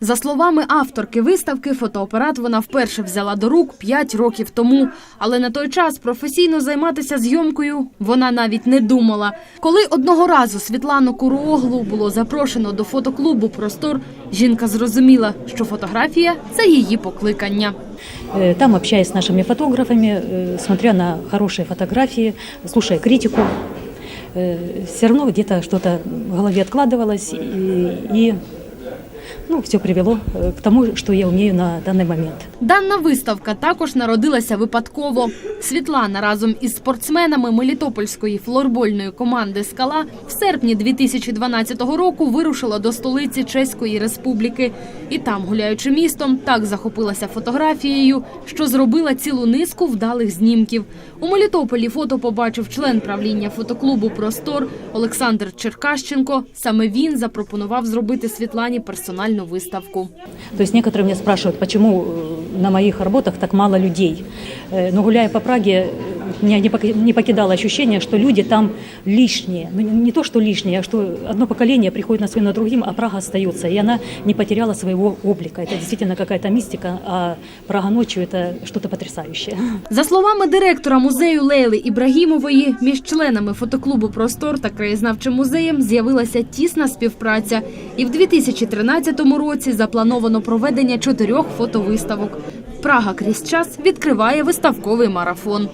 За словами авторки виставки, фотоапарат вона вперше взяла до рук 5 років тому. Але на той час професійно займатися зйомкою вона навіть не думала. Коли одного разу Світлану Куруоглу було запрошено до фотоклубу Простор, жінка зрозуміла, що фотографія це її покликання. Э, Там, общаясь с нашими фотографами, э, смотря на хорошие фотографии, слушая критику, все равно где-то что-то в голове откладывалось, и, и ну, все привело э, к тому, что я умею на данный момент. Дана виставка також народилася випадково. Світлана разом із спортсменами Мелітопольської флорбольної команди Скала в серпні 2012 року вирушила до столиці Чеської Республіки. І там, гуляючи містом, так захопилася фотографією, що зробила цілу низку вдалих знімків. У Мелітополі фото побачив член правління фотоклубу Простор Олександр Черкащенко. Саме він запропонував зробити Світлані персональну виставку. То есть некоторые меня спрашивают, почему э, на моих работах так мало людей. Э, Но гуляя по Праге, э, меня не пок- не покидало ощущение, что люди там лишние. Ну, не то, что лишние, а что одно поколение приходит на смену другим, а Прага остается. И она не потеряла своего облика. Это действительно какая-то мистика, а Прага ночью – это что-то потрясающее. За словами директора музею Лейли Ібрагімової, між членами фотоклубу Простор та краєзнавчим музеєм з'явилася тісна співпраця. І в 2013 році заплановано проведення чотирьох фотовиставок. Прага крізь час відкриває виставковий марафон.